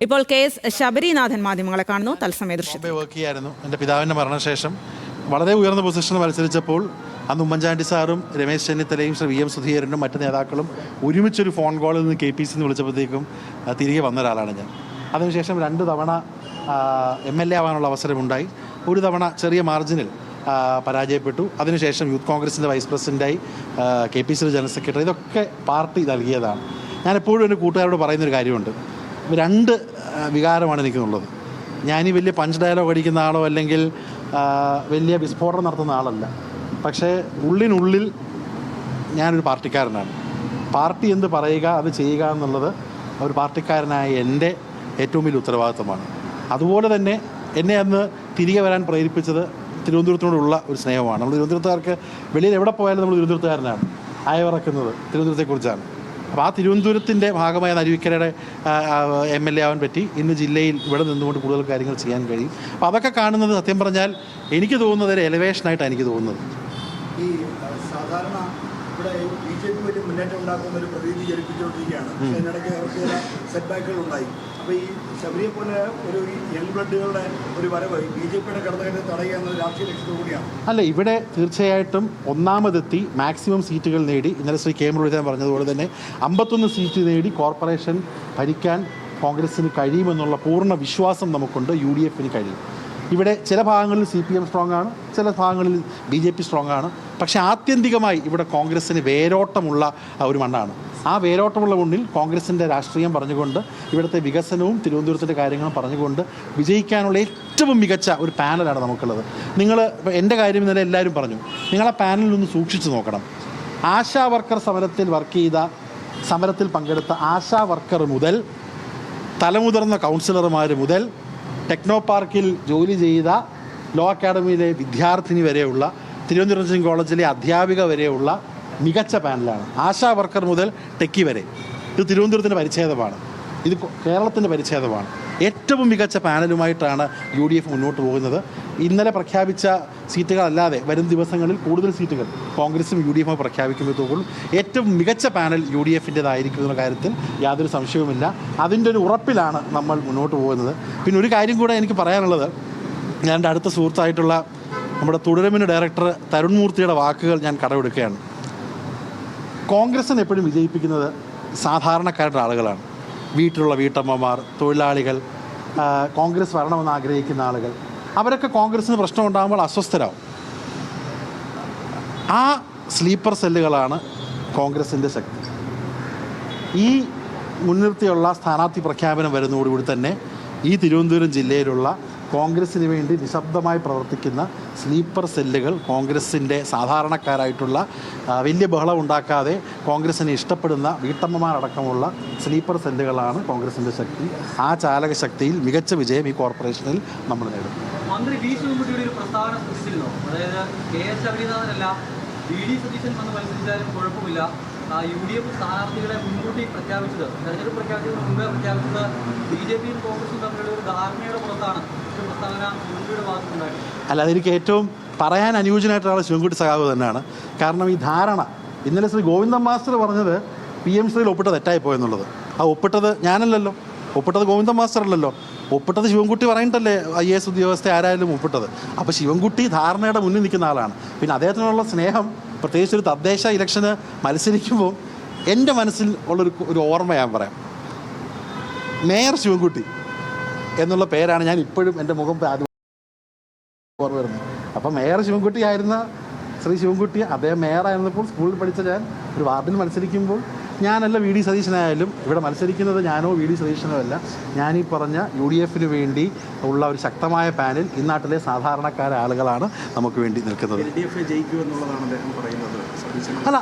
ഇപ്പോൾ K S Sabarinathan മാധ്യമങ്ങളെ കാണുന്നു. തത്സമയ ദൃശ്യം എന്റെ ചെയ്യായിരുന്നു. എന്റെ പിതാവിന്റെ മരണശേഷം വളരെ ഉയർന്ന പൊസിഷൻ മത്സരിച്ചപ്പോൾ അന്ന് ഉമ്മൻചാണ്ടി സാറും രമേശ് ചെന്നിത്തലയും ശ്രീ വി എം സുധീരനും മറ്റ് നേതാക്കളും ഒരുമിച്ചൊരു ഫോൺ കോളിൽ നിന്ന് കെ പി സിന്ന് വിളിച്ചപ്പോഴത്തേക്കും തിരികെ വന്ന ഒരാളാണ് ഞാൻ. അതിനുശേഷം രണ്ട് തവണ എം എൽ എ ആവാനുള്ള അവസരമുണ്ടായി. ഒരു തവണ ചെറിയ മാർജിനിൽ പരാജയപ്പെട്ടു. അതിനുശേഷം യൂത്ത് കോൺഗ്രസിന്റെ വൈസ് പ്രസിഡന്റായി കെ പി സിയുടെ ജനറൽ സെക്രട്ടറി ഇതൊക്കെ പാർട്ടി നൽകിയതാണ്. ഞാൻ എപ്പോഴും എന്റെ കൂട്ടുകാരോട് പറയുന്നൊരു കാര്യമുണ്ട്. രണ്ട് വികാരമാണ് എനിക്കുള്ളത്. ഞാൻ വലിയ പഞ്ച് ഡയലോഗ് അടിക്കുന്ന ആളോ അല്ലെങ്കിൽ വലിയ വിസ്ഫോടനം നടത്തുന്ന ആളല്ല. പക്ഷേ ഉള്ളിനുള്ളിൽ ഞാനൊരു പാർട്ടിക്കാരനാണ്. പാർട്ടി എന്ത് പറയുക അത് ചെയ്യുക എന്നുള്ളത് ഒരു പാർട്ടിക്കാരനായ എന്റെ ഏറ്റവും വലിയ ഉത്തരവാദിത്വമാണ്. അതുപോലെ തന്നെ എന്നെ അന്ന് തിരികെ വരാൻ പ്രേരിപ്പിച്ചത് തിരുവനന്തപുരത്തിനോടുള്ള ഒരു സ്നേഹമാണ്. നമ്മൾ തിരുവനന്തപുരത്തുകാർക്ക് വെളിയിൽ എവിടെ പോയാലും നമ്മൾ തിരുവനന്തപുരത്തുകാരനാണ്. അയവിറക്കുന്നത് തിരുവനന്തപുരത്തെക്കുറിച്ചാണ്. അപ്പോൾ ആ തിരുവനന്തപുരത്തിന്റെ ഭാഗമായ നരുവിക്കരയുടെ എം എൽ എ ആവാൻ പറ്റി. ഇന്ന് ജില്ലയിൽ ഇവിടെ നിന്നുകൊണ്ട് കൂടുതൽ കാര്യങ്ങൾ ചെയ്യാൻ കഴിയും. അപ്പോൾ അതൊക്കെ കാണുന്നത് സത്യം പറഞ്ഞാൽ എനിക്ക് തോന്നുന്നത് ഒരു എലവേഷനായിട്ടാണ് എനിക്ക് തോന്നുന്നത്. ഈ സാധാരണ ഇവിടെ ബി ജെ പി വലിയ മുന്നേറ്റം ഉണ്ടാക്കുന്ന ഒരു പ്രതീതി ജനിപ്പിച്ചുകൊണ്ടിരിക്കുകയാണ്. പക്ഷേ അതിനിടയ്ക്ക് അവർക്ക് ചില സെറ്റ് ബാക്കുകൾ ഉണ്ടായി. അപ്പോൾ ഈ ശബരിയെ പോലെ ഒരു എൽ ബ്ലഡുകളുടെ ഒരു വരവ് ബി ജെ പിയുടെ കടന്നുകയറ്റം തടയുക എന്ന രാഷ്ട്രീയ ലക്ഷ്യത്തോടു കൂടിയാണ്. അല്ല ഇവിടെ തീർച്ചയായിട്ടും ഒന്നാമതെത്തി മാക്സിമം സീറ്റുകൾ നേടി. ഇന്നലെ ശ്രീ കെ മുരളീധരൻ പറഞ്ഞതുപോലെ തന്നെ അമ്പത്തൊന്ന് സീറ്റ് നേടി കോർപ്പറേഷൻ ഭരിക്കാൻ കോൺഗ്രസിന് കഴിയുമെന്നുള്ള പൂർണ വിശ്വാസം നമുക്കുണ്ട് യു ഡി എഫിന് കഴിയും. ഇവിടെ ചില ഭാഗങ്ങളിൽ സി പി എം സ്ട്രോങ് ആണ് ചില ഭാഗങ്ങളിൽ ബി ജെ പി സ്ട്രോങ് ആണ് പക്ഷേ ആത്യന്തികമായി ഇവിടെ കോൺഗ്രസ്സിന് വേരോട്ടമുള്ള ഒരു മണ്ണാണ്. ആ വേരോട്ടമുള്ള മുന്നിൽ കോൺഗ്രസിന്റെ രാഷ്ട്രീയം പറഞ്ഞുകൊണ്ട് ഇവിടുത്തെ വികസനവും തിരുവനന്തപുരത്തിന്റെ കാര്യങ്ങളും പറഞ്ഞുകൊണ്ട് വിജയിക്കാനുള്ള ഏറ്റവും മികച്ച ഒരു പാനലാണ് നമുക്കുള്ളത്. നിങ്ങൾ എന്റെ കാര്യം ഇന്നലെ എല്ലാവരും പറഞ്ഞു. നിങ്ങൾ പാനലിൽ ഒന്ന് സൂക്ഷിച്ചു നോക്കണം. ആശാ വർക്കർ സമരത്തിൽ വർക്ക് ചെയ്ത സമരത്തിൽ പങ്കെടുത്ത ആശാ വർക്കർ മുതൽ തലമുതിർന്ന കൗൺസിലർമാർ മുതൽ ടെക്നോ പാർക്കിൽ ജോലി ചെയ്ത ലോ അക്കാഡമിയിലെ വിദ്യാർത്ഥിനി വരെയുള്ള തിരുവനന്തപുരം കോളേജിലെ അധ്യാപിക വരെയുള്ള മികച്ച പാനലാണ്. ആശാ വർക്കർ മുതൽ ടെക്കി വരെ. ഇത് തിരുവനന്തപുരത്തിന്റെ പരിച്ഛേദമാണ്. ഇത് കേരളത്തിന്റെ പരിച്ഛേദമാണ്. ഏറ്റവും മികച്ച പാനലുമായിട്ടാണ് യു ഡി എഫ് മുന്നോട്ട് പോകുന്നത്. ഇന്നലെ പ്രഖ്യാപിച്ച സീറ്റുകളല്ലാതെ വരും ദിവസങ്ങളിൽ കൂടുതൽ സീറ്റുകൾ കോൺഗ്രസും യു ഡി എഫും പ്രഖ്യാപിക്കുമ്പോഴത്തോളം ഏറ്റവും മികച്ച പാനൽ യു ഡി എഫിന്റെതായിരിക്കും എന്ന കാര്യത്തിൽ യാതൊരു സംശയവുമില്ല. അതിന്റെ ഒരു ഉറപ്പിലാണ് നമ്മൾ മുന്നോട്ട് പോകുന്നത്. പിന്നെ ഒരു കാര്യം കൂടെ എനിക്ക് പറയാനുള്ളത്. ഞാൻ എന്റെ അടുത്ത സുഹൃത്തായിട്ടുള്ള നമ്മുടെ തുടരമിന് ഡയറക്ടർ തരുൺമൂർത്തിയുടെ വാക്കുകൾ ഞാൻ കടമെടുക്കുകയാണ്. കോൺഗ്രസിനെ എപ്പോഴും വിജയിപ്പിക്കുന്നത് സാധാരണക്കാരുടെ ആളുകളാണ്. വീട്ടിലുള്ള വീട്ടമ്മമാർ തൊഴിലാളികൾ കോൺഗ്രസ് വരണമെന്ന് ആഗ്രഹിക്കുന്ന ആളുകൾ. അവരൊക്കെ കോൺഗ്രസ്സിന് പ്രശ്നം ഉണ്ടാകുമ്പോൾ അസ്വസ്ഥരാകും ആ സ്ലീപ്പർ സെല്ലുകളാണ് കോൺഗ്രസിന്റെ ശക്തി. ഈ മുൻനിർത്തിയുള്ള സ്ഥാനാർത്ഥി പ്രഖ്യാപനം വരുന്നതോടുകൂടി തന്നെ ഈ തിരുവനന്തപുരം ജില്ലയിലുള്ള കോൺഗ്രസ്സിന് വേണ്ടി നിശബ്ദമായി പ്രവർത്തിക്കുന്ന സ്ലീപ്പർ സെല്ലുകൾ കോൺഗ്രസിന്റെ സാധാരണക്കാരായിട്ടുള്ള വലിയ ബഹളം ഉണ്ടാക്കാതെ കോൺഗ്രസ്സിനെ ഇഷ്ടപ്പെടുന്ന വീട്ടമ്മമാരടക്കമുള്ള സ്ലീപ്പർ സെല്ലുകളാണ് കോൺഗ്രസിന്റെ ശക്തി. ആ ചാലക ശക്തിയിൽ മികച്ച വിജയം ഈ കോർപ്പറേഷനിൽ നമ്മൾ നേടും. മന്ത്രി വി ശിവൻകുട്ടിയുടെ ഒരു പ്രസ്താവന അതായത് കെ എസ് ശബരിനാഥനല്ല വി ഡി സതീശൻ വന്ന് മത്സരിച്ചാലും കുഴപ്പമില്ല. യു ഡി എഫ് സ്ഥാനാർത്ഥികളെ മുൻകൂട്ടി പ്രഖ്യാപിച്ചത്. തെരഞ്ഞെടുപ്പ് പ്രഖ്യാപിച്ചത് മുൻപേ പ്രഖ്യാപിച്ചത് ബി ജെ പിയും കോൺഗ്രസും തമ്മിലുള്ള ഒരു ധാരണയുടെ പുറത്താണ് പ്രസ്താവന മുൻപിയുടെ ഭാഗത്തുണ്ടായിട്ടുള്ളത് അല്ല അതെനിക്ക് ഏറ്റവും പറയാൻ അനുയോജ്യനായിട്ടുള്ള ശിവൻകുട്ടി സഖാവ് തന്നെയാണ്. കാരണം ഈ ധാരണ ഇന്നലെ ശ്രീ ഗോവിന്ദൻ മാസ്റ്റർ പറഞ്ഞത് പി എം ശ്രീയിൽ ഒപ്പിട്ട് തെറ്റായി പോയെന്നുള്ളത്. ആ ഒപ്പിട്ടത് ഞാനല്ലല്ലോ. ഒപ്പിട്ടത് ഗോവിന്ദൻ മാസ്റ്റർ അല്ലല്ലോ. ഒപ്പിട്ടത് ശിവൻകുട്ടി പറയണ്ടല്ലേ ഐ എസ് ഉദ്യോഗസ്ഥ ആരായാലും ഒപ്പിട്ടത്. അപ്പോൾ ശിവൻകുട്ടി ധാരണയുടെ മുന്നിൽ നിൽക്കുന്ന ആളാണ്. പിന്നെ അദ്ദേഹത്തിനുള്ള സ്നേഹം പ്രത്യേകിച്ച് ഒരു തദ്ദേശ ഇലക്ഷന് മത്സരിക്കുമ്പോൾ എന്റെ മനസ്സിൽ ഉള്ളൊരു ഒരു ഓർമ്മ ഞാൻ പറയാം. മേയർ ശിവൻകുട്ടി എന്നുള്ള പേരാണ് ഞാൻ ഇപ്പോഴും എന്റെ മുഖം ആദ്യം ഓർമ്മ വരുന്നത്. അപ്പം മേയർ ശിവൻകുട്ടി ആയിരുന്ന ശ്രീ ശിവൻകുട്ടി അദ്ദേഹം മേയറായിരുന്നപ്പോൾ സ്കൂളിൽ പഠിച്ച ഞാൻ ഒരു വാർഡിൽ മത്സരിക്കുമ്പോൾ ഞാനല്ല വി ഡി സതീശനായാലും ഇവിടെ മത്സരിക്കുന്നത് ഞാനോ വി ഡി സതീശനോ അല്ല. ഞാൻ ഈ പറഞ്ഞ യു ഡി എഫിന് വേണ്ടി ഉള്ള ഒരു ശക്തമായ പാനൽ ഈ നാട്ടിലെ സാധാരണക്കാരായ ആളുകളാണ് നമുക്ക് വേണ്ടി നിൽക്കുന്നത്. അല്ല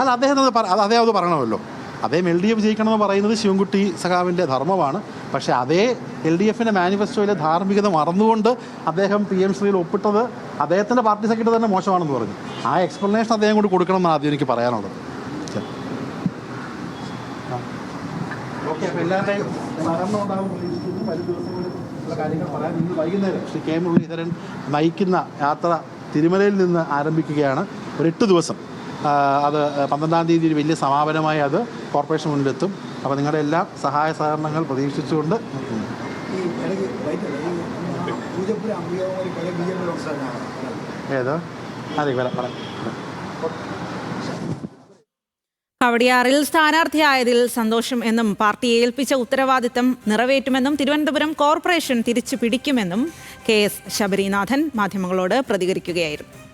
അല്ല അദ്ദേഹം അത് അദ്ദേഹം അത് പറയണമല്ലോ. അദ്ദേഹം എൽ ഡി എഫ് ജയിക്കണമെന്ന് പറയുന്നത് ശിവൻകുട്ടി സഖാവിന്റെ ധർമ്മമാണ്. പക്ഷേ അതേ എൽ ഡി എഫിന്റെ മാനിഫെസ്റ്റോയിലെ ധാർമ്മികത മറന്നുകൊണ്ട് അദ്ദേഹം പി എം ശ്രീയിൽ ഒപ്പിട്ടത് അദ്ദേഹത്തിന്റെ പാർട്ടി സെക്രട്ടറി തന്നെ മോശമാണെന്ന് പറഞ്ഞു. ആ എക്സ്പ്ലനേഷൻ അദ്ദേഹം കൂടി കൊടുക്കണം എന്ന് ആദ്യം എനിക്ക് പറയാനുള്ളത്. ഓക്കെ കാര്യങ്ങൾ പറയാൻ ഇന്ന് വൈകുന്നേരം ശ്രീ കെ മുരളീധരൻ നയിക്കുന്ന യാത്ര തിരുമലയിൽ നിന്ന് ആരംഭിക്കുകയാണ്. ഒരു എട്ട് ദിവസം. അത് പന്ത്രണ്ടാം തീയതി ഒരു വലിയ സമാപനമായി അത് കോർപ്പറേഷൻ മുന്നിലെത്തും. അപ്പോൾ നിങ്ങളുടെ എല്ലാ സഹായ സഹകരണങ്ങൾ പ്രതീക്ഷിച്ചുകൊണ്ട് ഏതോ? അതെ വരാം പറയാം കവടിയാറിൽ സ്ഥാനാർത്ഥിയായതിൽ സന്തോഷം എന്നും പാർട്ടി ഏൽപ്പിച്ച ഉത്തരവാദിത്തം നിറവേറ്റുമെന്നും തിരുവനന്തപുരം കോർപ്പറേഷൻ തിരിച്ചു പിടിക്കുമെന്നും കെ എസ് ശബരിനാഥൻ മാധ്യമങ്ങളോട് പ്രതികരിക്കുകയായിരുന്നു